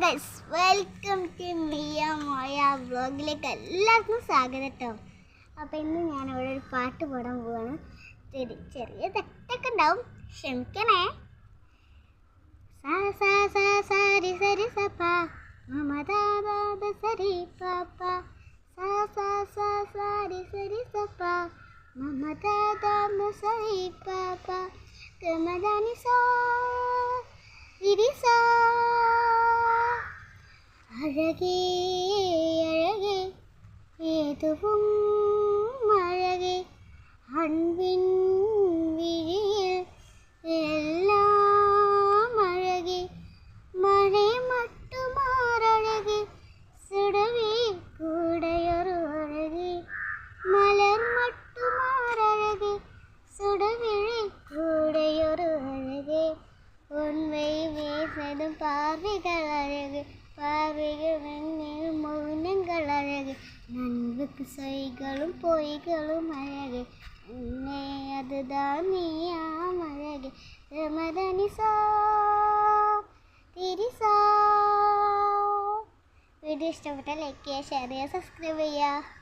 Guys welcome to Mia Maya വ്ലോഗിലേക്ക് എല്ലാവർക്കും സ്വാഗതം കേട്ടോ അപ്പോൾ ഇന്ന് ഞാൻ ഞാനിവിടെ ഒരു പാട്ട് പാടാൻ പോവാണ്. ശരി ചെറിയ തെറ്റൊക്കെ ഉണ്ടാവും. ക്ഷമിക്കണേ. സാ സാ സാ സാരി സരി സപ്പ സരി പാപ്പ സാ സാ സാ സാരി സരി സപ്പ സരി പാപ്പ ഗമദാനി സാ அழகே அழகே ஏதுவும் அழகே. அன்பின் விழியில் எல்லாம் அழகே. மழை மட்டும் அழகே சுடவே கூடையொரு அழகே. மலர் மட்டும் அழகே சுடவிழி கூடையொரு அழகே. உண்மை வீசதும் பார்வைகள் அழகு. பார்வைகள் வெண்ணில் மௌனங்கள் அழகு நண்புக்கு செய்களும் பொய்களும் அழகு என்னை அதுதான் நீயாம் அழகு ரமதனிசா തിരിസാ വീഡിയോ ഇഷ്ടപ്പെട്ടാൽ ലൈക്ക് ചെയ്യുക ഷെയർ ചെയ്യുക സബ്സ്ക്രൈബ് ചെയ്യുക